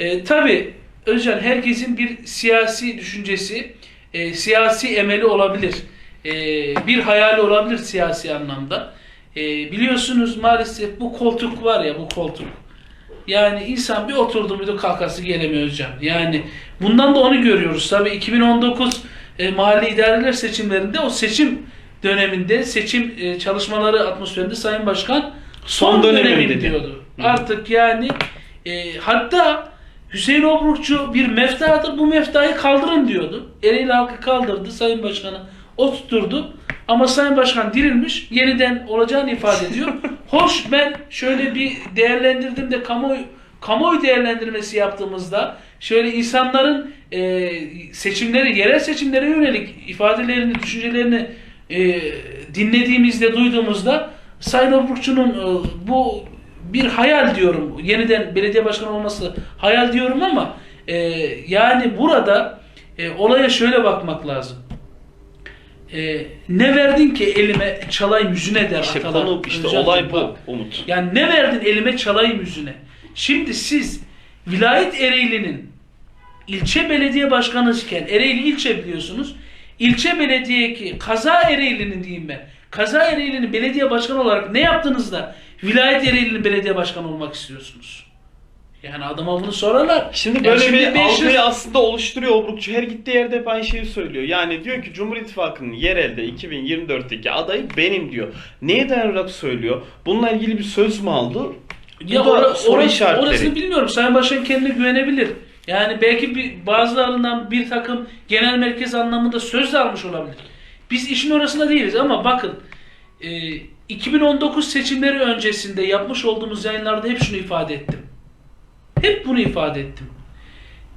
E, tabii Özcan herkesin bir siyasi düşüncesi, e, siyasi emeli olabilir. E, bir hayali olabilir siyasi anlamda. E, biliyorsunuz maalesef bu koltuk var ya bu koltuk. Yani insan bir oturdu muydu kalkası gelemiyor hocam. Yani bundan da onu görüyoruz. Tabii 2019 e, mahalli idareler seçimlerinde o seçim döneminde seçim e, çalışmaları atmosferinde Sayın Başkan son, Son dedi. diyordu. Hı. Artık yani e, hatta Hüseyin Obrukçu bir meftadır bu meftayı kaldırın diyordu. Ereğli halkı kaldırdı Sayın Başkan'ı oturtturdu. Ama Sayın Başkan dirilmiş yeniden olacağını ifade ediyor. Hoş ben şöyle bir değerlendirdim de kamuoyu kamuoyu değerlendirmesi yaptığımızda şöyle insanların e, seçimleri, yerel seçimlere yönelik ifadelerini, düşüncelerini e, dinlediğimizde, duyduğumuzda Sayın Obrukçu'nun e, bu bir hayal diyorum. Yeniden belediye başkanı olması hayal diyorum ama e, yani burada e, olaya şöyle bakmak lazım. E, ne verdin ki elime çalayım yüzüne der İşte atalar. konu işte Özcan olay bu Umut. Yani ne verdin elime çalayım yüzüne. Şimdi siz vilayet Ereğli'nin ilçe belediye başkanıyken Ereğli ilçe biliyorsunuz. İlçe belediye ki kaza Ereğli'nin diyeyim ben. Kaza Ereğli'nin belediye başkanı olarak ne yaptınız da vilayet Ereğli'nin belediye başkanı olmak istiyorsunuz? Yani adama bunu sorarlar. Şimdi böyle bir 500 algıyı aslında oluşturuyor Obrukçu. Her gittiği yerde hep aynı şeyi söylüyor. Yani diyor ki Cumhur İttifakı'nın yerelde 2024'teki adayı benim diyor. Neye dayanarak söylüyor? Bununla ilgili bir söz mü aldı? Bu Ya da ora- soru orası- orasını bilmiyorum. Sayın Başkan kendine güvenebilir. Yani belki bir, bazılarından bir takım genel merkez anlamında söz de almış olabilir. Biz işin orasında değiliz ama bakın e, 2019 seçimleri öncesinde yapmış olduğumuz yayınlarda hep şunu ifade ettim. Hep bunu ifade ettim.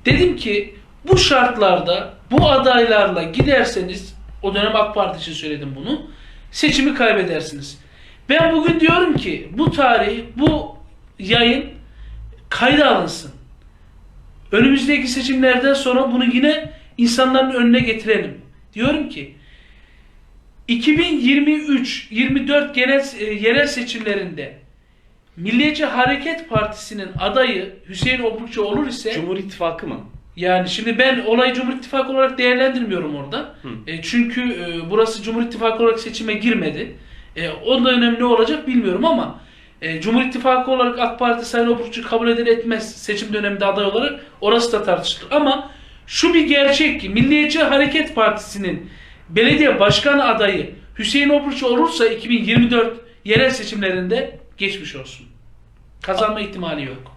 Dedim ki bu şartlarda bu adaylarla giderseniz o dönem AK Parti için söyledim bunu. Seçimi kaybedersiniz. Ben bugün diyorum ki bu tarih, bu yayın kayda alınsın. Önümüzdeki seçimlerden sonra bunu yine insanların önüne getirelim. Diyorum ki 2023-24 genel e, yerel seçimlerinde Milliyetçi Hareket Partisi'nin adayı Hüseyin Obrukçu olur ise Cumhur İttifakı mı? yani şimdi ben olayı Cumhur İttifakı olarak değerlendirmiyorum orada. Hı. E, çünkü e, burası Cumhur İttifakı olarak seçime girmedi. E, o dönem ne olacak bilmiyorum ama e, Cumhur İttifakı olarak AK Parti Sayın Obrukçu kabul eder etmez seçim döneminde aday olarak orası da tartışılır. Ama şu bir gerçek ki Milliyetçi Hareket Partisi'nin belediye başkan adayı Hüseyin Obrukçu olursa 2024 yerel seçimlerinde geçmiş olsun. Kazanma ihtimali yok.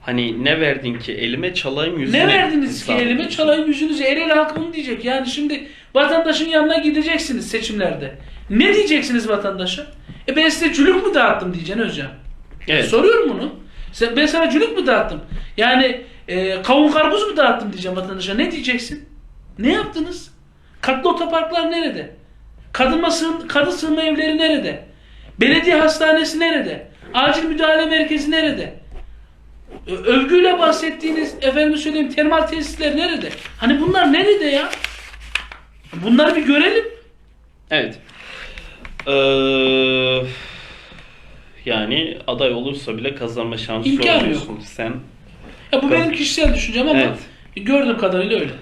Hani ne verdin ki elime çalayım yüzüne. Ne verdiniz ki elime çalayım yüzünüzü Ereğli halkı bunu diyecek. Yani şimdi vatandaşın yanına gideceksiniz seçimlerde. Ne diyeceksiniz vatandaşa? E ben size cülük mü dağıttım diyeceksin Özcan. Evet. Soruyorum bunu. Sen, ben sana cülük mü dağıttım? Yani e, kavun karpuz mu dağıttım diyeceğim vatandaşa. Ne diyeceksin? Ne yaptınız? Katlı otoparklar nerede? Kadın, sığın, kadın sığınma evleri nerede? Belediye hastanesi nerede? Acil müdahale merkezi nerede? Övgüyle bahsettiğiniz efendim söyleyeyim termal tesisler nerede? Hani bunlar nerede ya? Bunları bir görelim. Evet. Ee, yani aday olursa bile kazanma şansı İmkanı yok. Sen Ya bu benim kişisel düşüncem ama Evet. gördüğüm kadarıyla öyle.